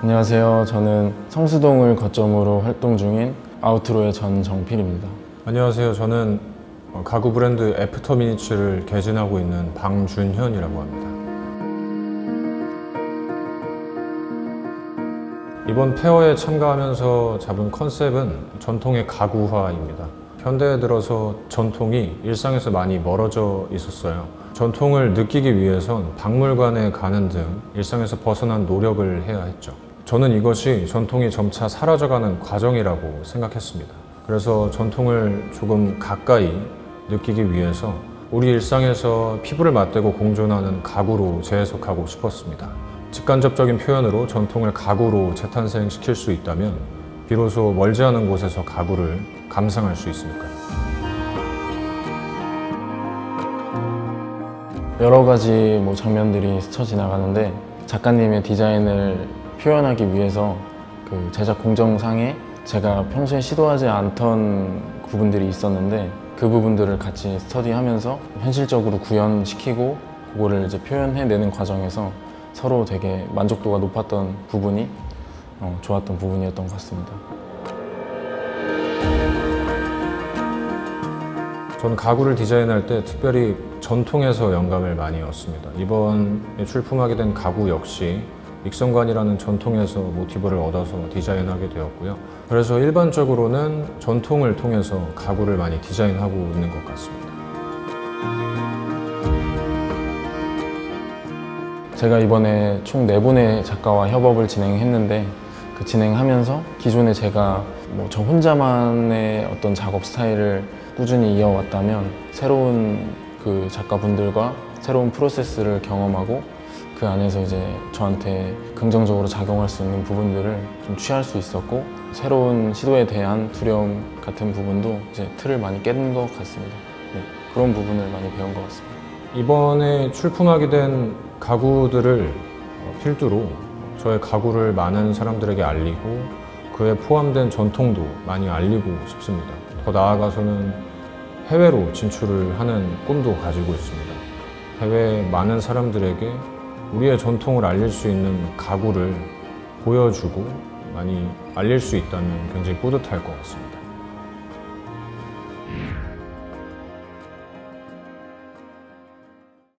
안녕하세요. 저는 성수동을 거점으로 활동 중인 아우트로의 전정필입니다. 안녕하세요. 저는 어, 가구 브랜드 애프터 미니츠를 개진하고 있는 방준현이라고 합니다. 이번 페어에 참가하면서 잡은 컨셉은 전통의 가구화입니다. 현대에 들어서 전통이 일상에서 많이 멀어져 있었어요. 전통을 느끼기 위해선 박물관에 가는 등 일상에서 벗어난 노력을 해야 했죠. 저는 이것이 전통이 점차 사라져가는 과정이라고 생각했습니다. 그래서 전통을 조금 가까이 느끼기 위해서 우리 일상에서 피부를 맞대고 공존하는 가구로 재해석하고 싶었습니다. 직간접적인 표현으로 전통을 가구로 재탄생시킬 수 있다면 비로소 멀지 않은 곳에서 가구를 감상할 수 있으니까요. 여러 가지 뭐 장면들이 스쳐 지나가는데 작가님의 디자인을 표현하기 위해서 그 제작 공정상에 제가 평소에 시도하지 않던 부분들이 있었는데 그 부분들을 같이 스터디하면서 현실적으로 구현시키고 그거를 이제 표현해내는 과정에서 서로 되게 만족도가 높았던 부분이 어, 좋았던 부분이었던 것 같습니다. 저는 가구를 디자인할 때 특별히 전통에서 영감을 많이 얻습니다. 이번에 출품하게 된 가구 역시 익성관이라는 전통에서 모티브를 얻어서 디자인하게 되었고요. 그래서 일반적으로는 전통을 통해서 가구를 많이 디자인하고 있는 것 같습니다. 제가 이번에 총 네분의 작가와 협업을 진행했는데 그 진행하면서 기존에 제가 뭐 저 혼자만의 어떤 작업 스타일을 꾸준히 이어왔다면 새로운 그 작가분들과 새로운 프로세스를 경험하고 그 안에서 이제 저한테 긍정적으로 작용할 수 있는 부분들을 좀 취할 수 있었고 새로운 시도에 대한 두려움 같은 부분도 이제 틀을 많이 깬것 같습니다. 네, 그런 부분을 많이 배운 것 같습니다. 이번에 출품하게 된 가구들을 어, 필두로 저의 가구를 많은 사람들에게 알리고 그에 포함된 전통도 많이 알리고 싶습니다. 더 나아가서는 해외로 진출을 하는 꿈도 가지고 있습니다. 해외 많은 사람들에게 우리의 전통을 알릴 수 있는 가구를 보여주고 많이 알릴 수 있다면 굉장히 뿌듯할 것 같습니다.